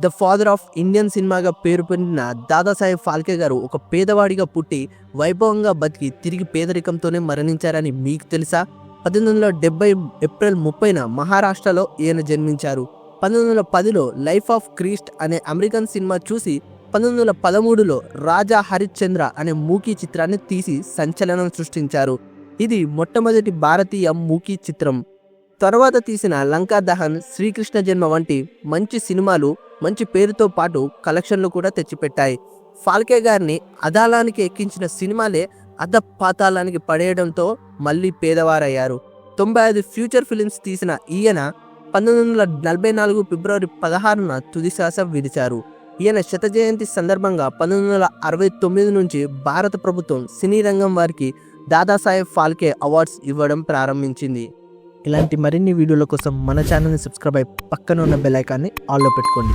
The father of Indian సినిమాగా పేరు పొందిన దాదాసాహెబ్ ఫాల్కే గారు ఒక పేదవాడిగా పుట్టి వైభవంగా బతికి తిరిగి పేదరికంతోనే మరణించారని మీకు తెలుసా? పద్దెనిమిది వందల డెబ్బై ఏప్రిల్ ముప్పైన మహారాష్ట్రలో ఈయన జన్మించారు. పంతొమ్మిది వందల పదిలో లైఫ్ ఆఫ్ క్రీస్ట్ అనే అమెరికన్ సినిమా చూసి పంతొమ్మిది వందల పదమూడులో రాజా హరిశ్చంద్ర అనే మూకీ చిత్రాన్ని తీసి సంచలనం సృష్టించారు. ఇది మొట్టమొదటి భారతీయ మూకీ చిత్రం. తర్వాత తీసిన లంకా దహన్ శ్రీకృష్ణ జన్మ వంటి మంచి సినిమాలు మంచి పేరుతో పాటు కలెక్షన్లు కూడా తెచ్చిపెట్టాయి. ఫాల్కే గారిని అదాలానికి ఎక్కించిన సినిమాలే అద పాతాళానికి పడేయడంతో మళ్ళీ పేదవారయ్యారు. తొంభై ఐదు ఫ్యూచర్ ఫిలిమ్స్ తీసిన ఈయన పంతొమ్మిది వందల నలభై నాలుగు ఫిబ్రవరి పదహారున తుదిశ్వాస విడిచారు. ఈయన శత జయంతి సందర్భంగా పంతొమ్మిది వందల అరవై తొమ్మిది నుంచి భారత ప్రభుత్వం సినీ రంగం వారికి దాదాసాహెబ్ ఫాల్కే అవార్డ్స్ ఇవ్వడం ప్రారంభించింది. ఇలాంటి మరిన్ని వీడియోల కోసం మన ఛానల్ని సబ్స్క్రైబ్ అయ్యి పక్కన ఉన్న బెల్ ఐకాన్ని ఆల్లో పెట్టుకోండి.